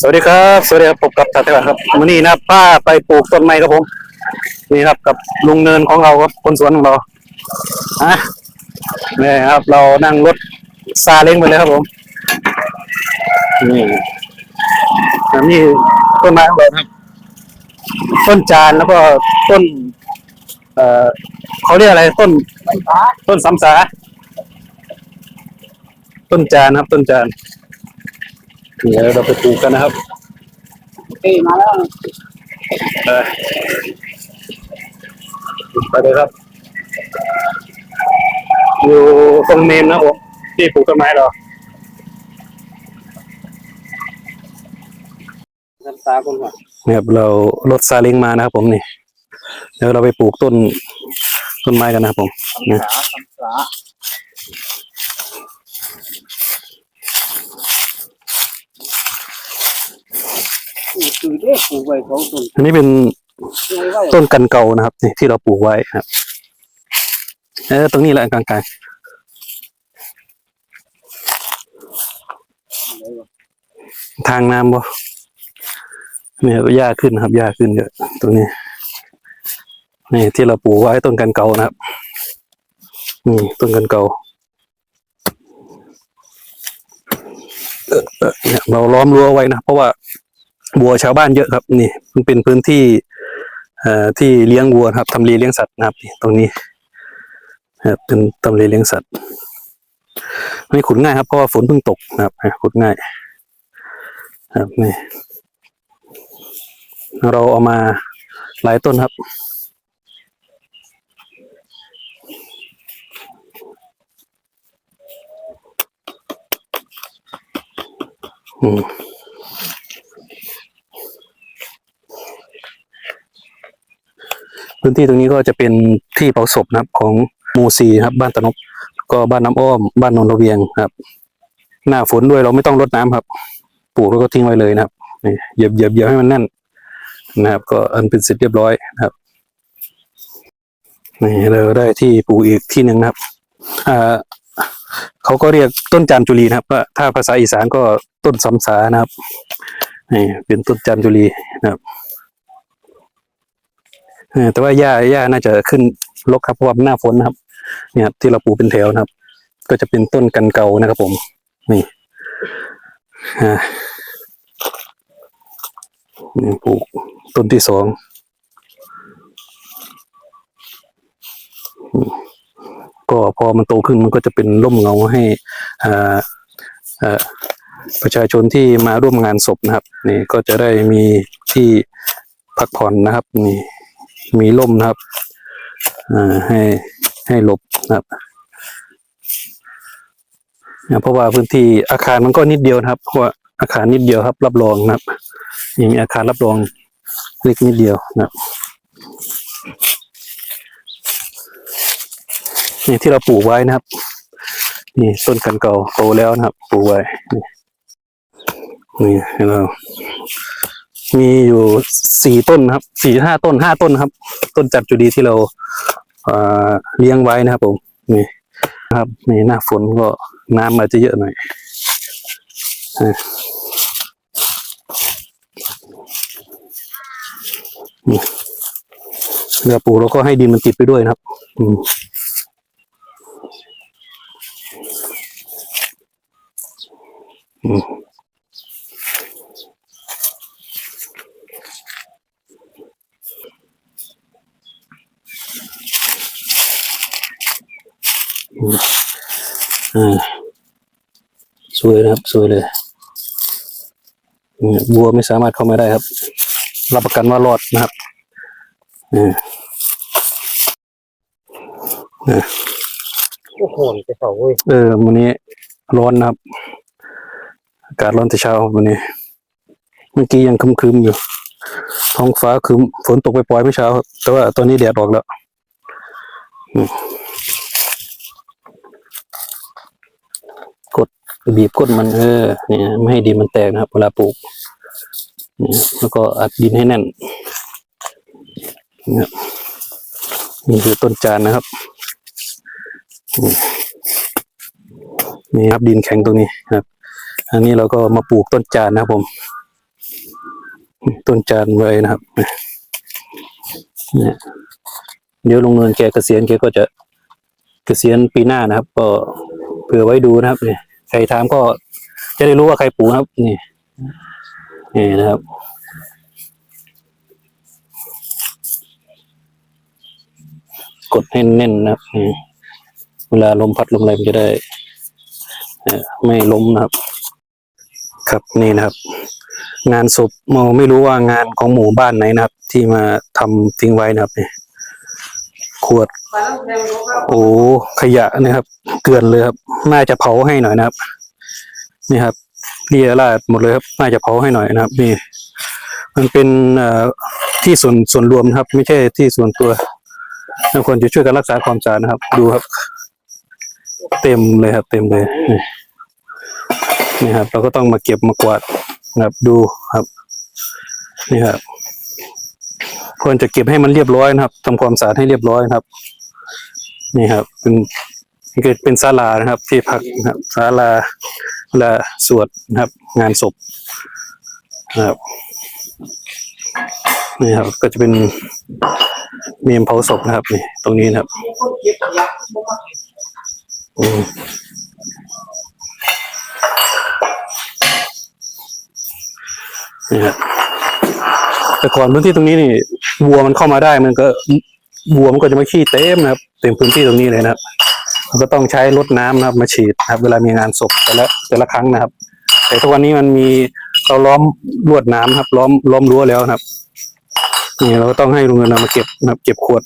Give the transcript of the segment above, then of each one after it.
สวัสดีครับสวัสดีครับผมกับตาเทวครับวันนี้นะป้าไปปลูกต้นไม้ครับผม นี่ครับกับลุงเนินของเราครับคนสวนของเราอะนี่ครับ เรานั่งรถซาเล้งไปเลยครับผมนี่อันนี้ต้นไม้ของเราครับ ต้นจานแล้วก็ต้น เอ่อเขาเรียกอะไรต้นต้นสำสาต้นจานครับ ต้นจาน เดี๋ยวเราไปปลูกกันนะครับปีมาแล้วเออไปเลยครับ อยู่ตรงเมนนะครับผมที่ปลูกต้นไม้เราน้ำตาคนหัวเนี่ยครับเรารถซาเล้งมานะครับผมนี่เดี๋ยวเราไปปลูกต้นต้นไม้กันนะครับผมนะ สาคำสาคือได้ปลูกไว้สองต้นอันนี้เป็นต้นกันเก่านะครับนี่ที่เราปลูกไว้ครับ เออตรงนี้แหละกลางๆทางน้ำบ่เนี่ยหญ้าขึ้นครับหญ้าขึ้นเยอะตรงนี้นี่ที่เราปลูกไว้ต้นกันเก่านะครับนี่ต้นกันเก่าเออเนี่ยเราล้อมรั้วไว้นะเพราะว่า วัวชาวบ้านเยอะครับ นี่มันเป็นพื้นที่เอ่อที่เลี้ยงวัวครับทำเลเลี้ยงสัตว์นะครับตรงนี้ครับเป็นทำเลเลี้ยงสัตว์ไม่ขุดง่ายครับเพราะว่าฝนเพิ่งตกนะครับขุดง่าย ครับนี่เราเอามาหลายต้นครับ อืม พื้นที่ตรงนี้ก็จะเป็นที่เผาศพนะครับของหมู่ซีครับ บ้านตะนบก็บ้านน้ำอ้อม บ้านนนรเวียงครับ หน้าฝนด้วยเราไม่ต้องรดน้ำครับ ปลูกแล้วก็ทิ้งไว้เลยนะครับนี่เหยียบเหยียบเหยียบให้มันแน่นนะครับ ก็อันเป็นเสร็จเรียบร้อยนะครับนี่เราได้ที่ปลูกอีกที่หนึ่งครับอ่าเขาก็เรียกต้นจามจุลีนะครับถ้าภาษาอีสานก็ต้นสำสานะครับนี่เป็นต้นจามจุลีนะครับ แต่ว่าหญ้าหญ้าน่าจะขึ้นรกครับเพราะว่าหน้าฝนนะครับ เนี่ยครับที่เราปลูกเป็นแถวนะครับ ก็จะเป็นต้นกันเก่านะครับ ผมนี่นี่ปลูกต้นที่สองก็พอมันโตขึ้นมันก็จะเป็นร่มเงาให้อ่าประชาชนที่มาร่วมงานศพนะครับ นี่ก็จะได้มีที่พักผ่อนนะครับ นี่ มีร่มนะครับอ่าให้ให้หลบนะครับเพราะว่าพื้นที่อาคารมันก็นิดเดียวนะครับเพราะว่าอาคารนิดเดียวครับ รับรองนะครับนี่มีอาคารรับรองเล็กนิดเดียวนะครับนี่ที่เราปลูกไว้นะครับ นี่ต้นกันเก่าโตแล้วนะครับ ปลูกไว้นี่นี่ให้เรา มีอยู่สี่ต้นครับสี่ห้าต้นห้าต้นครับ ต้นจัดจุดีที่เราเลี้ยงไว้นะครับผมนี่นะครับนี่หน้าฝนก็น้ำอาจจะเยอะหน่อยนี่เรือปลูกเราก็ให้ดินมันติดไปด้วยนะครับอืมอืม อ่าสวยนะครับสวยเลยเนี่ยบัวไม่สามารถเข้ามาได้ครับ รับประกันว่ารอดนะครับอ่าอ่าโอ้โหจะเผาเว้ยเออวันนี้ร้อนนะครับ อากาศร้อนแต่เช้าวันนี้ เมื่อกี้ยังครึมๆอยู่ ท้องฟ้าครึมฝนตกไปปล่อยๆเมื่อเช้าครับ แต่ว่าตอนนี้แดดออกแล้วอืมกด บีบก้นมันเออเนี่ยไม่ให้ดินมันแตกนะครับเวลาปลูกเนี่ยแล้วก็อัดดินให้แน่นเนี่ยนี่คือต้นจานนะครับ นี่ครับดินแข็งตรงนี้ครับ อันนี้เราก็มาปลูกต้นจานนะครับผม ต้นจานไว้นะครับเนี่ยเดี๋ยวลงเงินแกเกษียณแกก็จะเกษียณปีหน้านะครับ ก็เผื่อไว้ดูนะครับเนี่ย รถามก็จะได้รู้ว่าใครปลูกครับนี่นี่นะครับ กดให้แน่นนะครับเวลาลมพัดลมอะไรมันจะได้ไม่ล้มนะครับ ครับนี่นะครับ งานศพเราไม่รู้ว่างานของหมู่บ้านไหนนะครับ ที่มาทำทิ้งไว้นะครับเนี่ย ขวด โอ้ขยะนะครับ เกลื่อนเลยครับ น่าจะเผาให้หน่อยนะครับ นี่ครับเรียราดหมดเลยครับ น่าจะเผาให้หน่อยนะครับ นี่ มันเป็นที่ส่วนส่วนรวมนะครับ ไม่ใช่ที่ส่วนตัวทุกคนจะช่วยกันรักษาความสะอาดนะครับ ดูครับ เต็มเลยครับ เต็มเลยนี่นี่ครับ เราก็ต้องมาเก็บมากวาดนะครับดูครับ นี่ครับ ควรจะเก็บให้มันเรียบร้อยนะครับทำความสะอาดให้เรียบร้อยนะครับ นี่ครับ เป็นเป็นศาลานะครับ ที่พักนะครับศาลาละสวดนะครับ งานศพนะครับนี่ครับ ก็จะเป็นเมมเผาศพนะครับนี่ตรงนี้นะครับอืมนี่ครับ แต่ก่อนพื้นที่ตรงนี้นี่วัวมันเข้ามาได้มันก็วัวมันก็จะมาขี้เต็มนะครับเต็มพื้นที่ตรงนี้เลยนะครับเราก็ต้องใช้รถน้ำนะครับ มาฉีดนะครับ เวลามีงานศพแต่ละแต่ละครั้งนะครับ แต่ทุกวันนี้มันมีเราล้อมลวดน้ำครับ ล้อมล้อมรั้วแล้วนะครับนี่เราก็ต้องให้โรงเรียนนำมาเก็บนะครับ เก็บขวด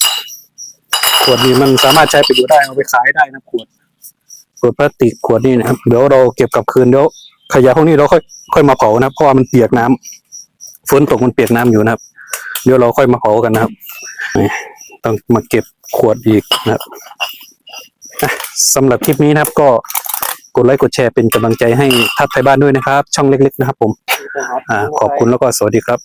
ขวดนี้มันสามารถใช้ประโยชน์ได้เอาไปขายได้นะขวดขวดพลาสติกขวดนี่นะครับเดี๋ยวเราเก็บกลับคืนเดี๋ยวขยะพวกนี้เราค่อยค่อยมาเผานะเพราะว่ามันเปียกน้ำ ฝนตกมันเปียกน้ำอยู่นะครับ เดี๋ยวเราค่อยมาเผากันนะครับต้องมาเก็บขวดอีกนะครับสำหรับคลิปนี้นะครับก็กดไลค์กดแชร์เป็นกำลังใจให้ทัพไทยบ้านด้วยนะครับ ช่องเล็ก ๆ นะครับผมอขอบคุณแล้วก็สวัสดีครับ